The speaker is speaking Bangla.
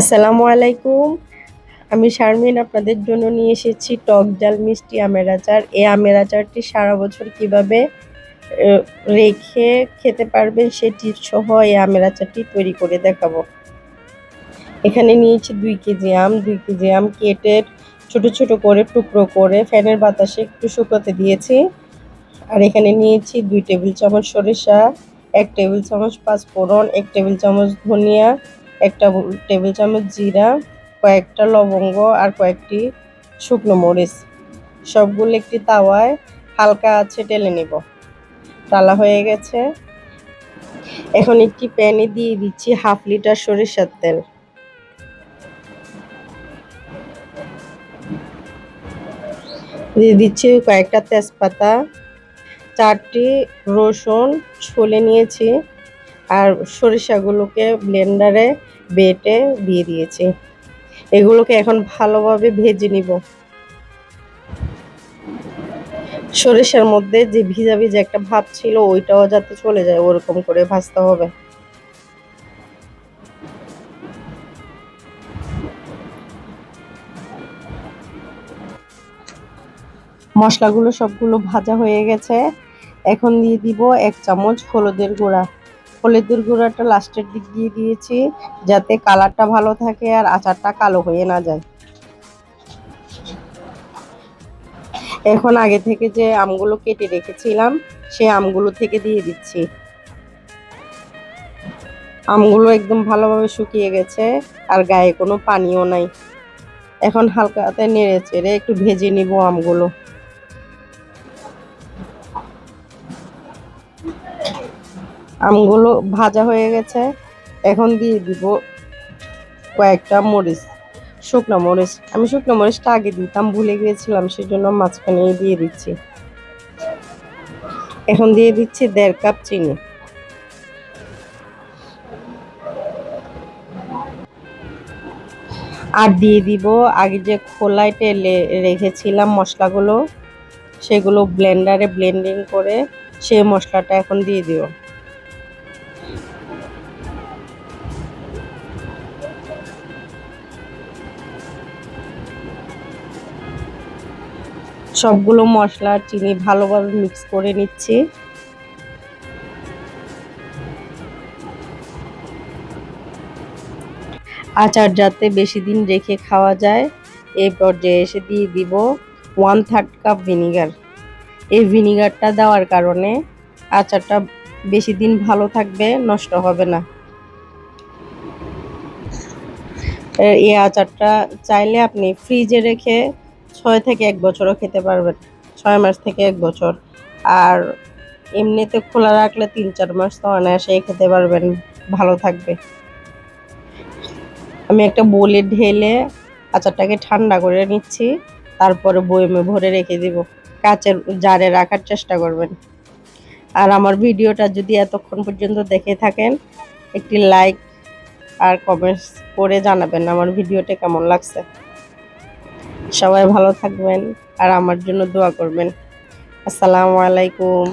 আসসালামু আলাইকুম। আমি শারমিন, আপনাদের জন্য নিয়ে এসেছি টক জাল মিষ্টি আমের আচার এই আমের আচারটি সারা বছর কীভাবে রেখে খেতে পারবেন সেটি সহ এই আমের আচারটি তৈরি করে দেখাবো। এখানে নিয়েছি দুই কেজি আম। দুই কেজি আম কেটে ছোট ছোট করে টুকরো করে ফ্যানের বাতাসে একটু শুকোতে দিয়েছি। আর এখানে নিয়েছি দুই টেবিল চামচ সরিষা, এক টেবিল চামচ পাঁচফোড়ন, এক টেবিল চামচ ধনিয়া একটা টেবিল চামচ জিরা, কয়েকটা লবঙ্গ আর কয়েকটি শুকনো মরিচ। সবগুলো একটি তাওয়ায় হালকা আছে টেলে নিব। তালা হয়ে গেছে। এখন একটি প্যানে দিয়ে দিচ্ছি হাফ লিটার সরিষার তেল। দিয়ে দিচ্ছি কয়েকটা তেজপাতা, চারটি রসুন, ছুলে নিয়েছি। আর সরিষাগুলোকে ব্লেন্ডারে বেটে দিয়ে দিয়েছি। এগুলোকে এখন ভালোভাবে ভেজে নিব। সরিষার মধ্যে যে ভিজা ভিজা একটা ভাব ছিল, ওইটাও যাতে চলে যায়, ওরকম করে ভাজতে হবে। মশলাগুলো সবগুলো ভাজা হয়ে গেছে। এখন দিয়ে দিব এক চামচ হলুদের গুঁড়া। হলুদের গুঁড়াটা লাস্টের দিক দিয়ে দিয়েছি, যাতে কালারটা ভালো থাকে আর আচারটা কালো হয়ে না যায়। এখন আগে থেকে যে আমগুলো কেটে রেখেছিলাম, সে আমগুলো থেকে দিয়ে দিচ্ছি। আমগুলো একদম ভালোভাবে শুকিয়ে গেছে, আর গায়ে কোনো পানিও নাই। এখন হালকাতে নেড়ে চেড়ে একটু ভেজে নিব আমগুলো। আমগুলো ভাজা হয়ে গেছে। এখন দিয়ে দিব কয়েকটা মরিচ, শুকনো মরিচ। আমি শুকনো মরিচটা আগে দিতাম, ভুলে গিয়েছিলাম, সেজন্য মাঝখানে দিয়ে দিচ্ছি। এখন দিয়ে দিচ্ছি দেড় কাপ চিনি। আর দিয়ে দিব আগে যে খোলায় তেলে রেখেছিলাম মশলাগুলো, সেগুলো ব্লেন্ডারে ব্লেন্ডিং করে সেই মশলাটা এখন দিয়ে দিও সবগুলো মশলা চিনি ভালোভাবে মিক্স করে নিচ্ছি। আচার যাতে বেশি দিন রেখে খাওয়া যায় এই পর্যায়ে এসে দিয়ে দিব ওয়ান থার্ড কাপ ভিনিগার এই ভিনিগারটা দেওয়ার কারণে আচারটা বেশি দিন ভালো থাকবে, নষ্ট হবে না। এই আচারটা চাইলে আপনি ফ্রিজে রেখে ছয় থেকে এক বছরও খেতে পারবেন। ছয় মাস থেকে এক বছর। আর এমনিতে খোলা রাখলে তিন চার মাস তো অনায়াসেই খেতে পারবেন। ভালো থাকবে। আমি একটা বোলে ঢেলে আচারটাকে ঠান্ডা করে নিচ্ছি। তারপরে বয়মে ভরে রেখে দিব। কাচের জারে রাখার চেষ্টা করবেন। আর আমার ভিডিওটা যদি এতক্ষণ পর্যন্ত দেখে থাকেন, একটি লাইক আর কমেন্টস করে জানাবেন আমার ভিডিওটা কেমন লাগছে। সবাই ভালো থাকবেন আর আমার জন্য দোয়া করবেন। আসসালামু আলাইকুম।